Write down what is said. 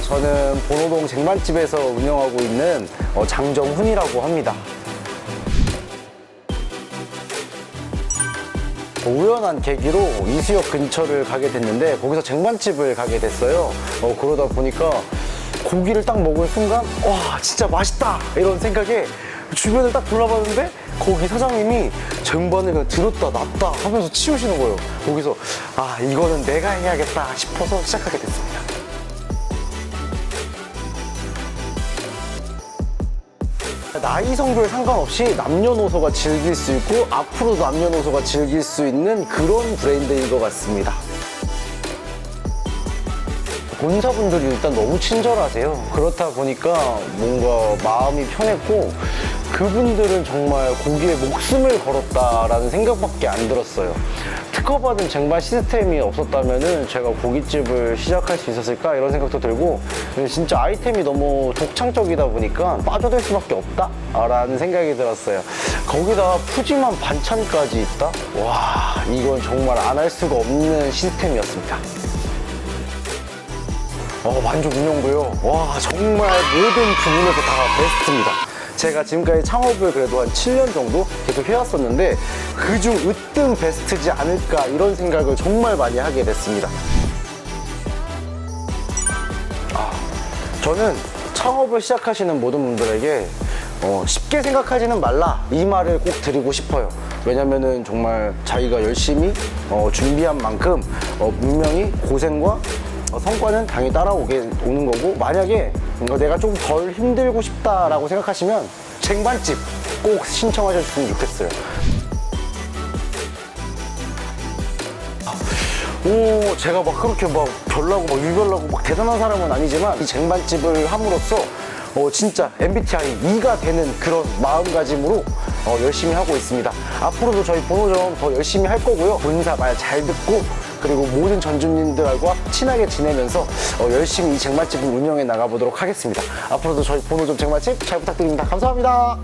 저는 본호동 쟁반집에서 운영하고 있는 어, 장정훈이라고 합니다. 우연한 계기로 이수역 근처를 가게 됐는데 거기서 쟁반집을 가게 됐어요. 어, 그러다 보니까 고기를 딱 먹은 순간 와 진짜 맛있다 이런 생각에 주변을 딱 돌아봤는데 거기 사장님이 쟁반을 그냥 들었다 놨다 하면서 치우시는 거예요. 거기서 아 이거는 내가 해야겠다 싶어서 시작하게 됐습니다. 나이 성별 상관없이 남녀노소가 즐길 수 있고 앞으로도 남녀노소가 즐길 수 있는 그런 브랜드인 것 같습니다. 본사분들이 일단 너무 친절하세요. 그렇다 보니까 뭔가 마음이 편했고 그분들은 정말 고기에 목숨을 걸었다라는 생각밖에 안 들었어요. 특허받은 쟁반 시스템이 없었다면 제가 고깃집을 시작할 수 있었을까 이런 생각도 들고 진짜 아이템이 너무 독창적이다 보니까 빠져들 수밖에 없다 라는 생각이 들었어요. 거기다 푸짐한 반찬까지 있다? 와 이건 정말 안 할 수가 없는 시스템이었습니다. 어, 만족 운영도요. 와, 정말 모든 부분에서 다 베스트입니다. 제가 지금까지 창업을 그래도 한 7년 정도 계속 해왔었는데 그중 으뜸 베스트지 않을까 이런 생각을 정말 많이 하게 됐습니다. 아, 저는 창업을 시작하시는 모든 분들에게 어, 쉽게 생각하지는 말라 이 말을 꼭 드리고 싶어요. 왜냐면은 정말 자기가 열심히 어, 준비한 만큼 어, 분명히 고생과 어, 성과는 당연히 따라오게 오는 거고 만약에 어, 내가 좀 덜 힘들고 싶다라고 생각하시면 쟁반집 꼭 신청하셨으면 좋겠어요. 오, 제가 막 그렇게 막 별나고 막 유별나고 막 대단한 사람은 아니지만 이 쟁반집을 함으로써 어, 진짜 MBTI 2가 되는 그런 마음가짐으로 어, 열심히 하고 있습니다. 앞으로도 저희 본호점 더 열심히 할 거고요. 본사 말 잘 듣고 그리고 모든 전주님들과 친하게 지내면서 어, 열심히 이 쟁반집을 운영해 나가보도록 하겠습니다. 앞으로도 저희 본호점 쟁반집 잘 부탁드립니다. 감사합니다.